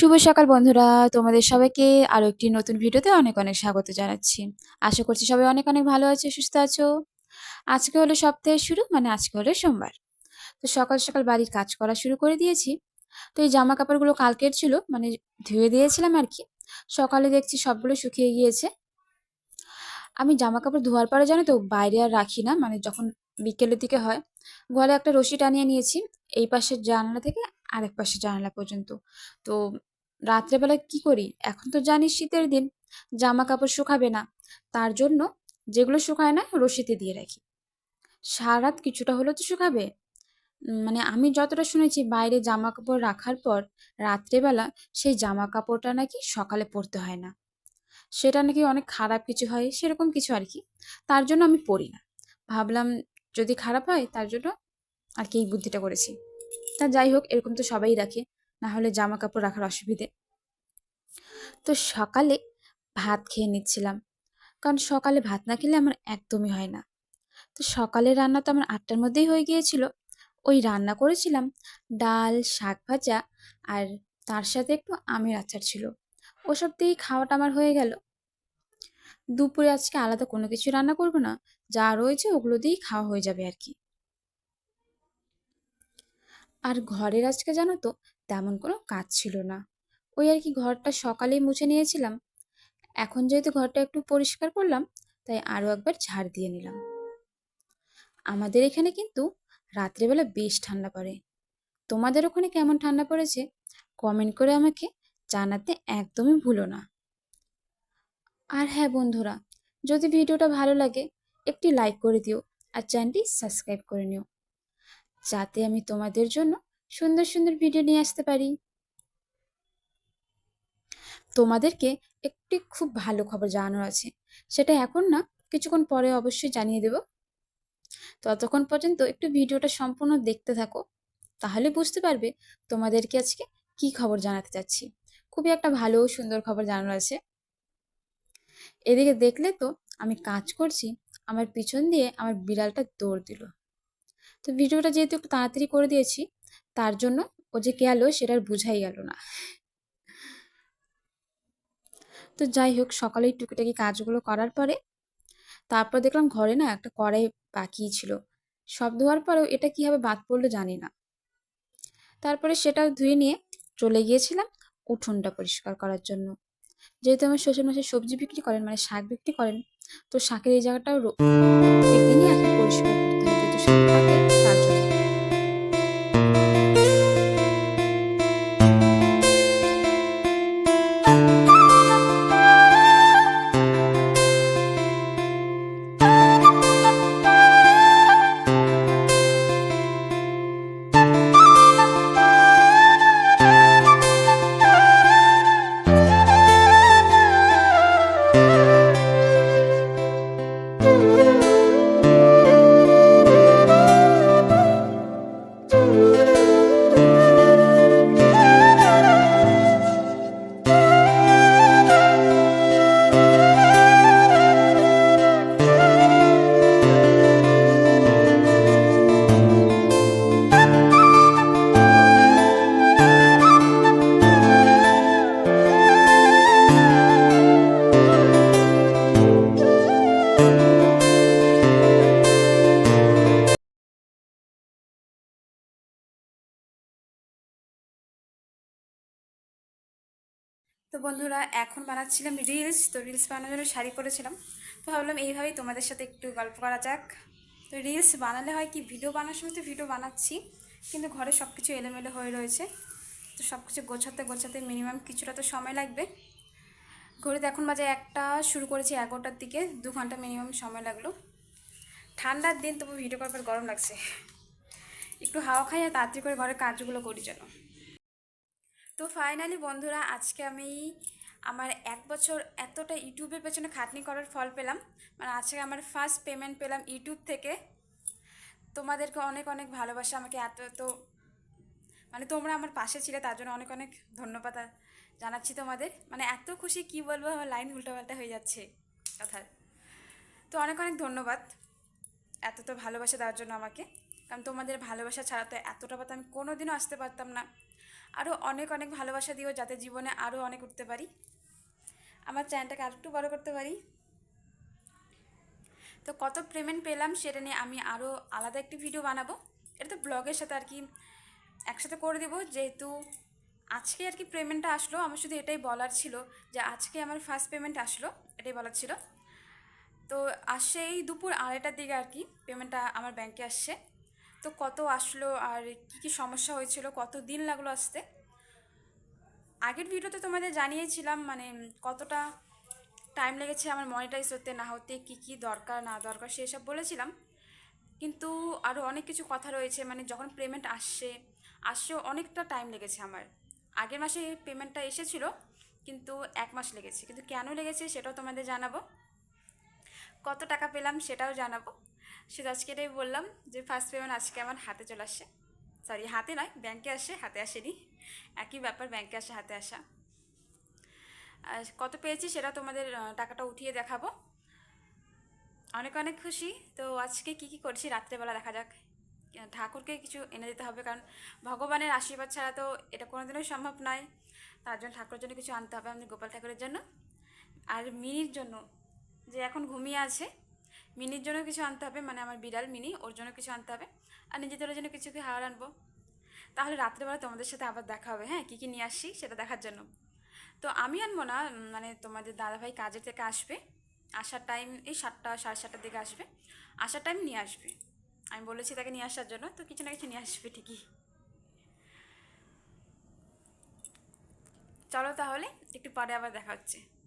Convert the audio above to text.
শুভ সকাল বন্ধুরা। তোমাদের সবাইকে আরও একটি নতুন ভিডিওতে অনেক অনেক স্বাগত জানাচ্ছি। আশা করছি সবাই অনেক অনেক ভালো আছো, সুস্থ আছো। আজকে হলো সপ্তাহের শুরু মানে আজকে হলো সোমবার। তো সকাল সকাল বাড়ির কাজ করা শুরু করে দিয়েছি। তো এই জামা কাপড়গুলো কালকের ছিল মানে ধুয়ে দিয়েছিলাম আর কি। সকালে দেখছি সবগুলো শুকিয়ে গিয়েছে। আমি জামা কাপড় ধোয়ার পরে জানো তো বাইরে আর রাখি না মানে যখন বিকেলের দিকে হয়, ঘরে একটা রশি টানিয়ে নিয়েছি, এই পাশের জানালা থেকে আরেক পাশের জানালা পর্যন্ত। তো রাত্রেবেলা কি করি? এখন তো জানিস শীতের দিন জামা কাপড় শুকাবে না। তার জন্য যেগুলো শুকায় না, রশিতে দিয়ে রাখি। সারা রাত কিছুটা হলেও তো শুকাবে? মানে আমি যতটা শুনেছি, বাইরে জামা কাপড় রাখার পর রাত্রেবেলা সেই জামা কাপড়টা নাকি সকালে পরতে হয় না। সেটা নাকি অনেক খারাপ কিছু হয়, সেরকম কিছু আর কি। তার জন্য আমি পড়ি না। ভাবলাম যদি খারাপ হয়, তার জন্য আর কি এই বুদ্ধিটা করেছি। তা যাই হোক, এরকম তো সবাই রাখে। না হলে জামা কাপড় রাখার অসুবিধে। তো সকালে ভাত খেয়ে নিচ্ছিলাম। কারণ সকালে ভাত না খেলে আমার একদমই হয় না। তো সকালে রান্না তো আমার আটটার মধ্যেই হয়ে গিয়েছিল। ওই রান্না করেছিলাম ডাল, শাক ভাজা আর তার সাথে একটু আমের আচার ছিল। ওসব দিয়েই খাওয়াটা আমার হয়ে গেল। দুপুরে আজকে আলাদা কোনো কিছু রান্না করব না। যা রয়েছে ওগুলো দিয়েই খাওয়া হয়ে যাবে আর কি। আর ঘরের আজকে জানো তো তেমন কোনো কাজ ছিল না। ওই আর কি ঘরটা সকালেই মুছে নিয়েছিলাম। এখন যেহেতু ঘরটা একটু পরিষ্কার করলাম, তাই আরও একবার ঝাড় দিয়ে নিলাম। আমাদের এখানে কিন্তু রাত্রেবেলা বেশ ঠান্ডা পড়ে। তোমাদের ওখানে কেমন ঠান্ডা পড়েছে? কমেন্ট করে আমাকে জানাতে একদমই ভুলো না। আর হ্যাঁ বন্ধুরা, যদি ভিডিওটা ভালো লাগে, একটি লাইক করে দিও আর চ্যানেলটি সাবস্ক্রাইব করে নিও। যাতে আমি তোমাদের জন্য সুন্দর সুন্দর ভিডিও নিয়ে আসতে পারি। তোমাদেরকে একটি খুব ভালো খবর জানানোর আছে। সেটা এখন না, কিছুক্ষণ পরে অবশ্যই জানিয়ে দেব। ততক্ষণ পর্যন্ত একটু ভিডিওটা সম্পূর্ণ দেখতে থাকো, তাহলে বুঝতে পারবে তোমাদেরকে আজকে কি খবর জানাতে চাচ্ছি। খুবই একটা ভালো সুন্দর খবর জানানো আছে। এদিকে দেখলে তো আমি কাজ করছি, আমার পিছন দিয়ে আমার বিড়ালটা দৌড় দিল। তো ভিডিওটা যেহেতু একটু তাড়াতাড়ি করে দিয়েছি তার জন্য ও যে গেল সেটা আর বুঝাই গেল না। তো যাই হোক, সকালেই টুকিটাকি কাজগুলো করার পরে তারপর দেখলাম ঘরে না একটা কড়াই বাকি ছিল। সব ধোয়ার পরেও এটা কীভাবে বাদ পড়ল জানি না। তারপরে সেটাও ধুয়ে নিয়ে চলে গিয়েছিলাম উঠোনটা পরিষ্কার করার জন্য। যেহেতু আমার শ্বশুর মাসে সবজি বিক্রি করেন মানে শাক বিক্রি করেন, তো শাকের এই জায়গাটাও পরিষ্কার করতে হয়, যেহেতু শাক তো বন্ধুরা, এখন বানাচ্ছিলাম রিলস তো রিলস বানানোর জন্য শাড়ি পরেছিলাম। তো ভাবলাম এইভাবেই তোমাদের সাথে একটু গল্প করা যাক। তো রিলস বানালে হয় কি ভিডিও বানানোর সময় তো ভিডিও বানাচ্ছি, কিন্তু ঘরে সব কিছু এলোমেলো হয়ে রয়েছে। তো সব কিছু গোছাতে গোছাতে মিনিমাম কিছুটা তো সময় লাগবে। ঘড়িতে এখন বাজে একটা, শুরু করেছি এগারোটার দিকে, দু ঘণ্টা মিনিমাম সময় লাগল। ঠান্ডার দিন তবু ভিডিও করার পর গরম লাগছে। একটু হাওয়া খাই আর তাড়াতাড়ি করে ঘরের কাজগুলো করি যেন। তো ফাইনালি বন্ধুরা, আজকে আমি আমার এক বছর এতটা ইউটিউবের পেছনে খাটনি করার ফল পেলাম। মানে আজকে আমার ফার্স্ট পেমেন্ট পেলাম ইউটিউব থেকে। তোমাদেরকে অনেক অনেক ভালোবাসা আমাকে এত এত মানে তোমরা আমার পাশে ছিলে, তার জন্য অনেক অনেক ধন্যবাদ জানাচ্ছি তোমাদের। মানে এত খুশি, কি বলব, আমার লাইন উল্টাপাল্টা হয়ে যাচ্ছে কথার। তো অনেক অনেক ধন্যবাদ এত তো ভালোবাসা দেওয়ার জন্য আমাকে। কারণ তোমাদের ভালোবাসা ছাড়া তো এতটা পথ আমি কোনো দিনও আসতে পারতাম না। আরও অনেক অনেক ভালোবাসা দিও যাতে জীবনে আরও অনেক উঠতে পারি। আমার চ্যানেলটাকে আরেকটু বড় করতে পারি। তো কত পেমেন্ট পেলাম সেটা নিয়ে আমি আরও আলাদা একটি ভিডিও বানাবো। এটা তো ব্লগের সাথে আর কি একসাথে করে দেবো। যেহেতু আজকে আর কি পেমেন্টটা আসলো, আমার শুধু এটাই বলার ছিল যে আজকে আমার ফার্স্ট পেমেন্ট আসলো, এটাই বলার ছিল। তো আসছে এই দুপুর আড়াইটার দিকে আর কি পেমেন্টটা আমার ব্যাংকে আসছে। তো কত আসলো আর কী কী সমস্যা হয়েছিল, কত দিন লাগল আসতে? আগের ভিডিওতে তোমাদের জানিয়েছিলাম মানে কতটা টাইম লেগেছে আমার মনিটাইজ হতে, না হতে, কী কী দরকার, না দরকার, সেসব বলেছিলাম। কিন্তু আরও অনেক কিছু কথা রয়েছে মানে যখন পেমেন্ট আসছে আসছেও অনেকটা টাইম লেগেছে আমার। আগের মাসে পেমেন্টটা এসেছিল, কিন্তু এক মাস লেগেছে। কিন্তু কেন লেগেছে সেটাও তোমাদের জানাব। কত টাকা পেলাম সেটাও জানাব। শুধু আজকে এটাই বললাম যে ফার্স্ট পেমেন্ট আজকে আমার হাতে চলে আসছে সরি হাতে নয় ব্যাংকে আসে, হাতে আসেনি। একই ব্যাপার ব্যাংকে আসে, হাতে আসা। কত পেয়েছি সেটা তোমাদের টাকাটা উঠিয়ে দেখাবো। অনেক অনেক খুশি। তো আজকে কি কি করছি রাত্রেবেলা দেখা যাক। ঠাকুরকে কিছু এনে দিতে হবে, কারণ ভগবানের আশীর্বাদ ছাড়া তো এটা কোনোদিনই সম্ভব নয়। তার জন্য ঠাকুরের জন্য কিছু আনতে হবে আমাদের গোপাল ঠাকুরের জন্য। আর মিনির জন্য, যে এখন ঘুমিয়ে আছে মিনির জন্য কিছু আনতে হবে মানে আমার বিড়াল মিনি, ওর জন্য কিছু আনতে হবে। আর নিজেদের জন্য কিছু কি হাওয়ার আনব। তাহলে রাত্রেবেলা তোমাদের সাথে আবার দেখা হবে হ্যাঁ? কী কী নিয়ে আসছি সেটা দেখার জন্য। তো আমি আনব না মানে তোমাদের দাদাভাই কাজের থেকে আসবে। আসার টাইম এই সাতটা, সাড়ে সাতটার দিকে আসবে। আসার টাইম নিয়ে আসবে। আমি বলেছি তাকে নিয়ে আসার জন্য, তো কিছু না কিছু নিয়ে আসবে ঠিকই। চলো তাহলে, একটু পরে আবার দেখা হচ্ছে।